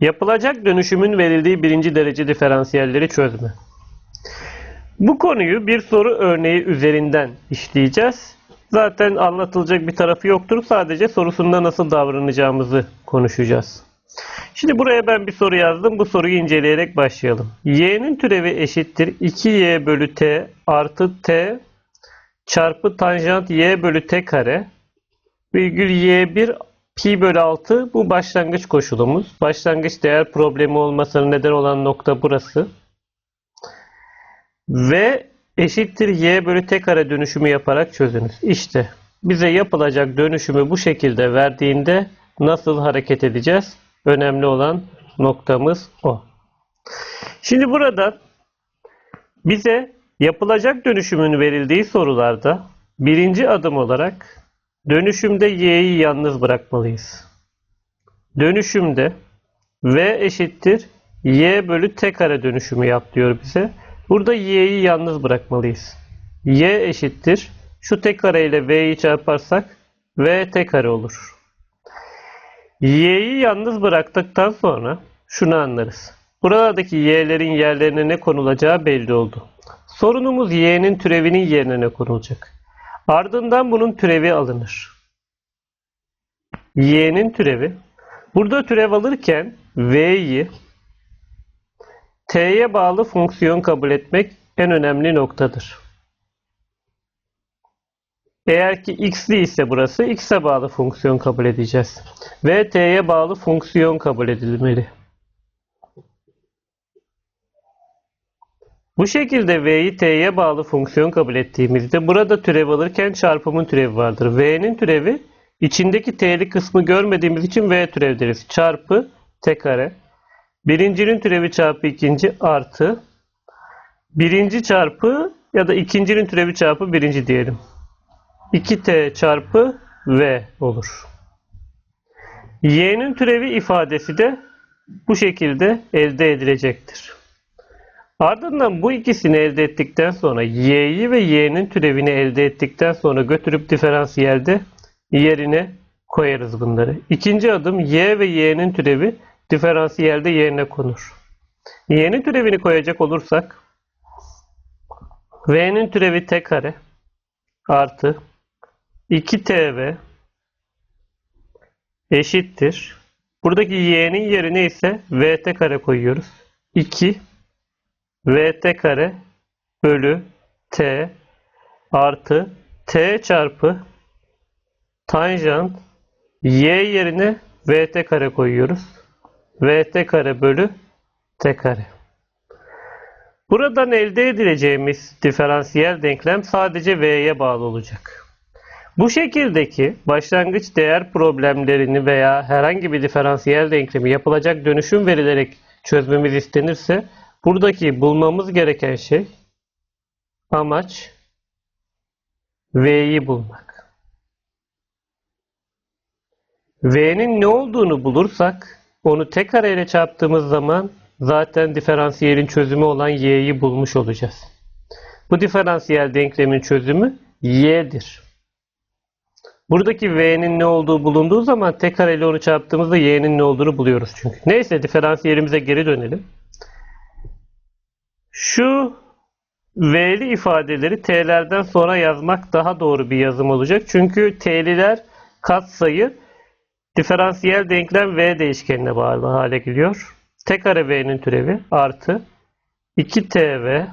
Yapılacak dönüşümün verildiği birinci derece diferansiyelleri çözme. Bu konuyu bir soru örneği üzerinden işleyeceğiz. Zaten anlatılacak bir tarafı yoktur. Sadece sorusunda nasıl davranacağımızı konuşacağız. Şimdi buraya ben bir soru yazdım. Bu soruyu inceleyerek başlayalım. y'nin türevi eşittir 2y bölü t artı t çarpı tanjant y bölü t kare virgül y1 pi bölü 6 bu başlangıç koşulumuz. Başlangıç değer problemi olmasına neden olan nokta burası. Ve eşittir y bölü t kare dönüşümü yaparak çözünüz. İşte bize yapılacak dönüşümü bu şekilde verdiğinde nasıl hareket edeceğiz? Önemli olan noktamız o. Şimdi burada bize yapılacak dönüşümün verildiği sorularda birinci adım olarak dönüşümde y'yi yalnız bırakmalıyız. Dönüşümde v eşittir y bölü t kare dönüşümü yap diyor bize. Burada y'yi yalnız bırakmalıyız. y eşittir. Şu t kare ile v'yi çarparsak v t kare olur. y'yi yalnız bıraktıktan sonra şunu anlarız. Buradaki y'lerin yerlerine ne konulacağı belli oldu. Sorunumuz y'nin türevinin yerine ne konulacak? Ardından bunun türevi alınır. y'nin türevi. Burada türev alırken v'yi t'ye bağlı fonksiyon kabul etmek en önemli noktadır. Eğer ki x'li ise burası x'e bağlı fonksiyon kabul edeceğiz. Ve t'ye bağlı fonksiyon kabul edilmeli. Bu şekilde v'yi t'ye bağlı fonksiyon kabul ettiğimizde burada türev alırken çarpımın türevi vardır. v'nin türevi içindeki t'li kısmı görmediğimiz için v türev deriz. Çarpı t kare. Birincinin türevi çarpı ikinci artı birinci çarpı ya da ikincinin türevi çarpı birinci diyelim. 2t çarpı v olur. y'nin türevi ifadesi de bu şekilde elde edilecektir. Ardından bu ikisini elde ettikten sonra y'yi ve y'nin türevini elde ettikten sonra götürüp diferansiyelde yerine koyarız bunları. İkinci adım y ve y'nin türevi diferansiyelde yerine konur. y'nin türevini koyacak olursak v'nin türevi t kare artı 2tv eşittir. Buradaki y'nin yerine ise vt kare koyuyoruz. 2 vt kare bölü t artı t çarpı tanjant y yerine vt kare koyuyoruz. vt kare bölü t kare. Buradan elde edileceğimiz diferansiyel denklem sadece v'ye bağlı olacak. Bu şekildeki başlangıç değer problemlerini veya herhangi bir diferansiyel denklemi yapılacak dönüşüm verilerek çözmemiz istenirse buradaki bulmamız gereken şey amaç v'yi bulmak. v'nin ne olduğunu bulursak onu tek kare ile çarptığımız zaman zaten diferansiyelin çözümü olan y'yi bulmuş olacağız. Bu diferansiyel denklemin çözümü y'dir. Buradaki v'nin ne olduğu bulunduğu zaman tek kare ile onu çarptığımızda y'nin ne olduğunu buluyoruz çünkü. Neyse diferansiyelimize geri dönelim. Şu v'li ifadeleri t'lerden sonra yazmak daha doğru bir yazım olacak. Çünkü t'liler katsayı diferansiyel denklem v değişkenine bağlı hale geliyor. T kare v'nin türevi artı 2tv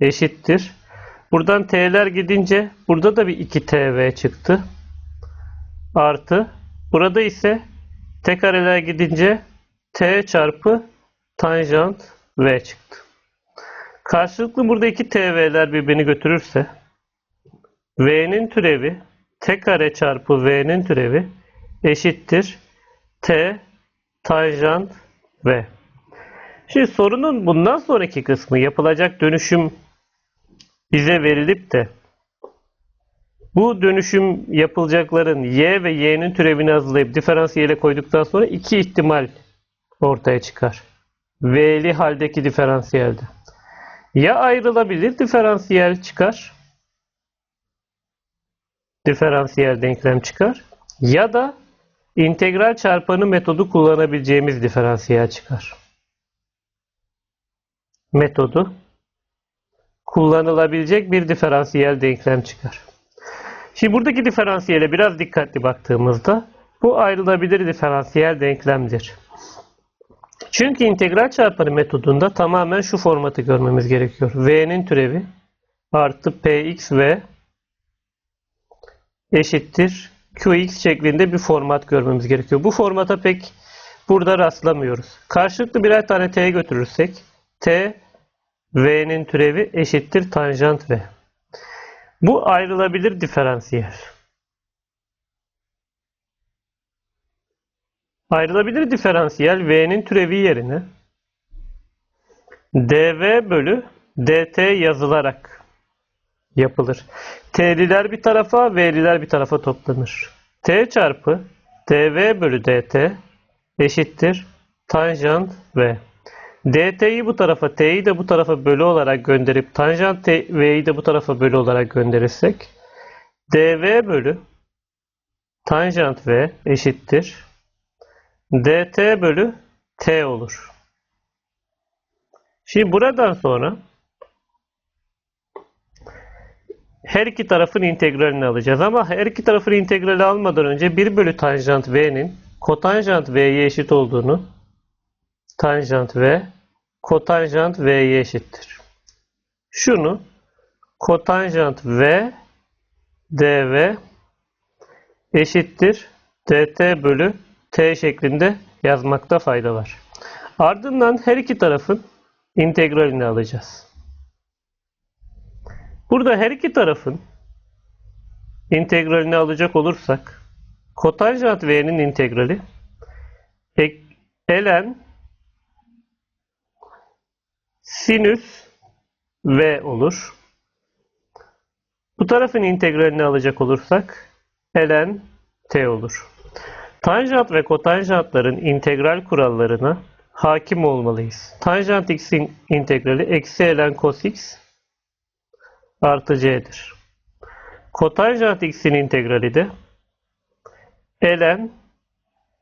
eşittir. Buradan t'ler gidince burada da bir 2tv çıktı. Artı burada ise t kareler gidince t çarpı tanjant v çıktı. Karşılıklı burada iki tv'ler birbirini götürürse v'nin türevi t kare çarpı v'nin türevi eşittir t tanjant v. Şimdi sorunun bundan sonraki kısmı yapılacak dönüşüm bize verilip de bu dönüşüm yapılacakların y ve y'nin türevini hazırlayıp diferansiyele koyduktan sonra iki ihtimal ortaya çıkar. V'li haldeki diferansiyelde. Ya ayrılabilir diferansiyel çıkar. Diferansiyel denklem çıkar. Ya da integral çarpanı metodu kullanabileceğimiz diferansiyel çıkar. Metodu kullanılabilecek bir diferansiyel denklem çıkar. Şimdi buradaki diferansiyele biraz dikkatli baktığımızda bu ayrılabilir diferansiyel denklemdir. Çünkü integral çarpanı metodunda tamamen şu formatı görmemiz gerekiyor. V'nin türevi artı px v eşittir qx şeklinde bir format görmemiz gerekiyor. Bu formata pek burada rastlamıyoruz. Karşılıklı birer tane t götürürsek t v'nin türevi eşittir tanjant v. Bu ayrılabilir diferansiyel. Ayrılabilir diferansiyel v'nin türevi yerine dv bölü dt yazılarak yapılır. T'liler bir tarafa, V'liler bir tarafa toplanır. T çarpı dv bölü dt eşittir tanjant V. dt'yi bu tarafa, t'yi de bu tarafa bölü olarak gönderip tanjant t, v'yi de bu tarafa bölü olarak gönderirsek dv bölü tanjant v eşittir dt bölü t olur. Şimdi buradan sonra her iki tarafın integralini alacağız. Ama her iki tarafın integrali almadan önce 1 bölü tanjant v'nin kotanjant v'ye eşit olduğunu tanjant v kotanjant v'ye eşittir. Şunu kotanjant v dv eşittir dt bölü t şeklinde yazmakta fayda var. Ardından her iki tarafın integralini alacağız. Burada her iki tarafın integralini alacak olursak kotanjant v'nin integrali ln sinüs v olur. Bu tarafın integralini alacak olursak ln t olur. Tanjant ve kotanjantların integral kurallarına hakim olmalıyız. Tanjant x'in integrali eksi ln cos x artı c'dir. Kotanjant x'in integrali de ln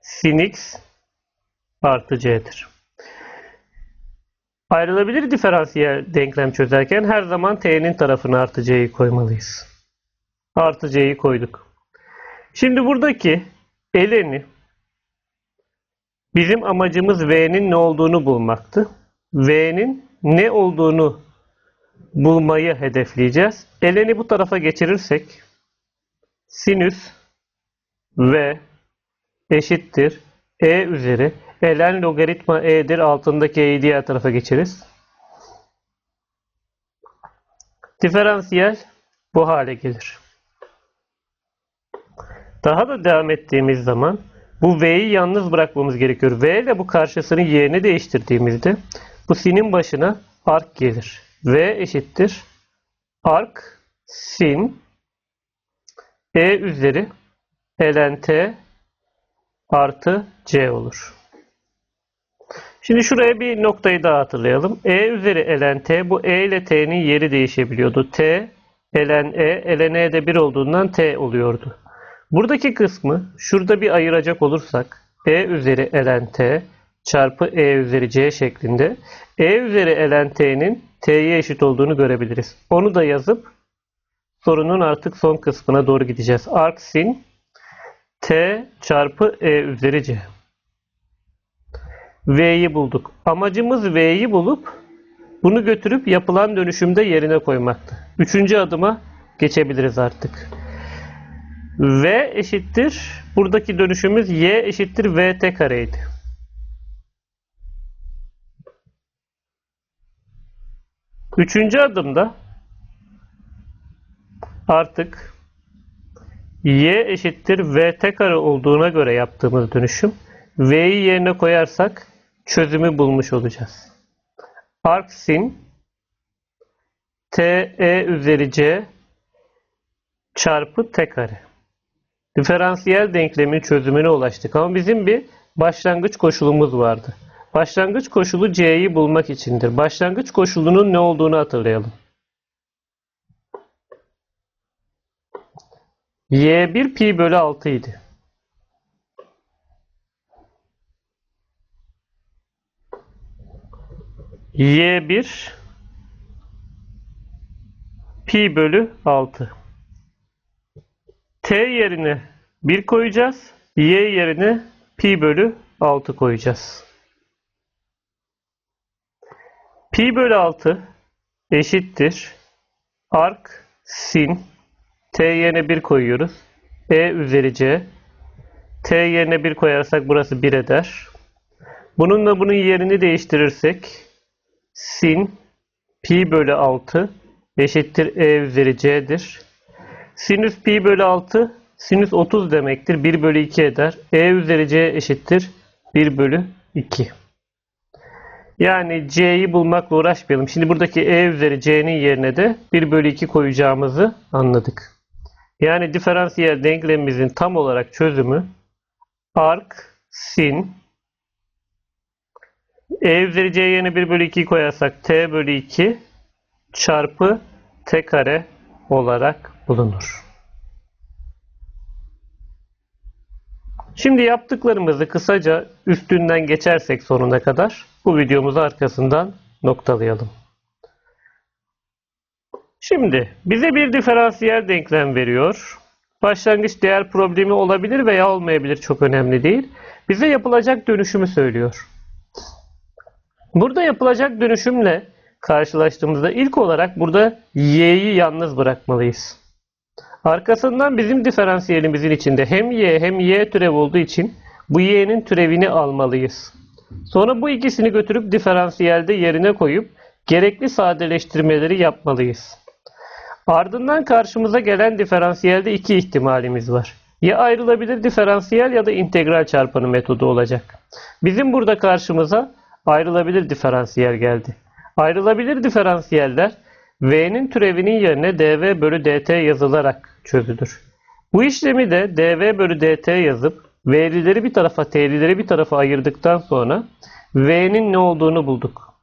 sin x artı c'dir. Ayrılabilir diferansiyel denklem çözerken her zaman t'nin tarafına artı c'yi koymalıyız. Artı c'yi koyduk. Şimdi buradaki ln'i bizim amacımız v'nin ne olduğunu bulmaktı. v'nin ne olduğunu bulmayı hedefleyeceğiz. Ln'i bu tarafa geçirirsek sinüs v eşittir e üzeri ln logaritma e'dir. Altındaki e'yi diğer tarafa geçeriz. Diferansiyel bu hale gelir. Daha da devam ettiğimiz zaman bu v'yi yalnız bırakmamız gerekiyor. v ile bu karşısını yerini değiştirdiğimizde bu sinin başına ark gelir. v eşittir ark sin e üzeri ln t artı c olur. Şimdi şuraya bir noktayı daha hatırlayalım. E üzeri ln t bu e ile t'nin yeri değişebiliyordu. t ln e ln e de 1 olduğundan t oluyordu. Buradaki kısmı şurada bir ayıracak olursak e üzeri ln t çarpı e üzeri c şeklinde e üzeri ln t'nin t'ye eşit olduğunu görebiliriz. Onu da yazıp sorunun artık son kısmına doğru gideceğiz. Arc sin t çarpı e üzeri c. V'yi bulduk. Amacımız V'yi bulup bunu götürüp yapılan dönüşümde yerine koymaktı. Üçüncü adıma geçebiliriz artık. V eşittir. Buradaki dönüşümüz Y eşittir VT kareydi. Üçüncü adımda artık Y eşittir VT kare olduğuna göre yaptığımız dönüşüm V'yi yerine koyarsak çözümü bulmuş olacağız. Arc sin TE üzeri C çarpı T kare. Diferansiyel denklemi çözümüne ulaştık ama bizim bir başlangıç koşulumuz vardı. Başlangıç koşulu C'yi bulmak içindir. Başlangıç koşulunun ne olduğunu hatırlayalım. Y1 pi bölü 6 idi. Y1 pi bölü 6. T yerine 1 koyacağız. Y yerine pi bölü 6 koyacağız. Pi bölü 6 eşittir. Ark sin t yerine 1 koyuyoruz. E üzeri c. T yerine 1 koyarsak burası 1 eder. Bununla bunun yerini değiştirirsek sin pi bölü 6 eşittir e üzeri c'dir. Sinüs pi bölü 6 sinüs 30 demektir. 1 bölü 2 eder. E üzeri c eşittir 1 bölü 2. Yani c'yi bulmakla uğraşmayalım. Şimdi buradaki e üzeri c'nin yerine de 1 bölü 2 koyacağımızı anladık. Yani diferansiyel denklemimizin tam olarak çözümü arc sin e üzeri c yerine 1 bölü 2 koyarsak t bölü 2 çarpı t kare olarak bulunur. Şimdi yaptıklarımızı kısaca üstünden geçersek sonuna kadar bu videomuzu arkasından noktalayalım. Şimdi bize bir diferansiyel denklem veriyor. Başlangıç değer problemi olabilir veya olmayabilir çok önemli değil. Bize yapılacak dönüşümü söylüyor. Burada yapılacak dönüşümle karşılaştığımızda ilk olarak burada y'yi yalnız bırakmalıyız. Arkasından bizim diferansiyelimizin içinde hem y hem y türev olduğu için bu y'nin türevini almalıyız. Sonra bu ikisini götürüp diferansiyelde yerine koyup gerekli sadeleştirmeleri yapmalıyız. Ardından karşımıza gelen diferansiyelde iki ihtimalimiz var. Ya ayrılabilir diferansiyel ya da integral çarpanı metodu olacak. Bizim burada karşımıza ayrılabilir diferansiyel geldi. Ayrılabilir diferansiyeller V'nin türevinin yerine dv bölü dt yazılarak çözülür. Bu işlemi de dv bölü dt yazıp V'lileri bir tarafa t'lileri bir tarafa ayırdıktan sonra V'nin ne olduğunu bulduk.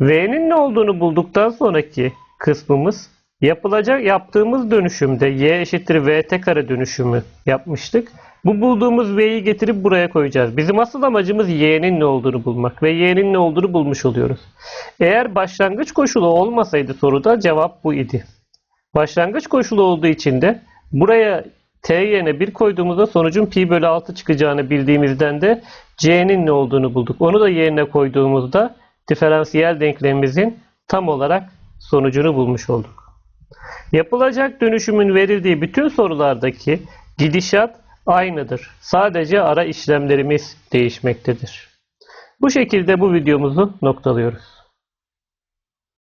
V'nin ne olduğunu bulduktan sonraki kısmımız yapılacak yaptığımız dönüşümde y eşittir vt kare dönüşümü yapmıştık. Bu bulduğumuz v'yi getirip buraya koyacağız. Bizim asıl amacımız y'nin ne olduğunu bulmak ve y'nin ne olduğunu bulmuş oluyoruz. Eğer başlangıç koşulu olmasaydı soruda cevap bu idi. Başlangıç koşulu olduğu için de buraya t yerine 1 koyduğumuzda sonucun pi bölü 6 çıkacağını bildiğimizden de c'nin ne olduğunu bulduk. Onu da yerine koyduğumuzda diferansiyel denklemimizin tam olarak sonucunu bulmuş olduk. Yapılacak dönüşümün verildiği bütün sorulardaki gidişat aynıdır. Sadece ara işlemlerimiz değişmektedir. Bu şekilde bu videomuzu noktalıyoruz.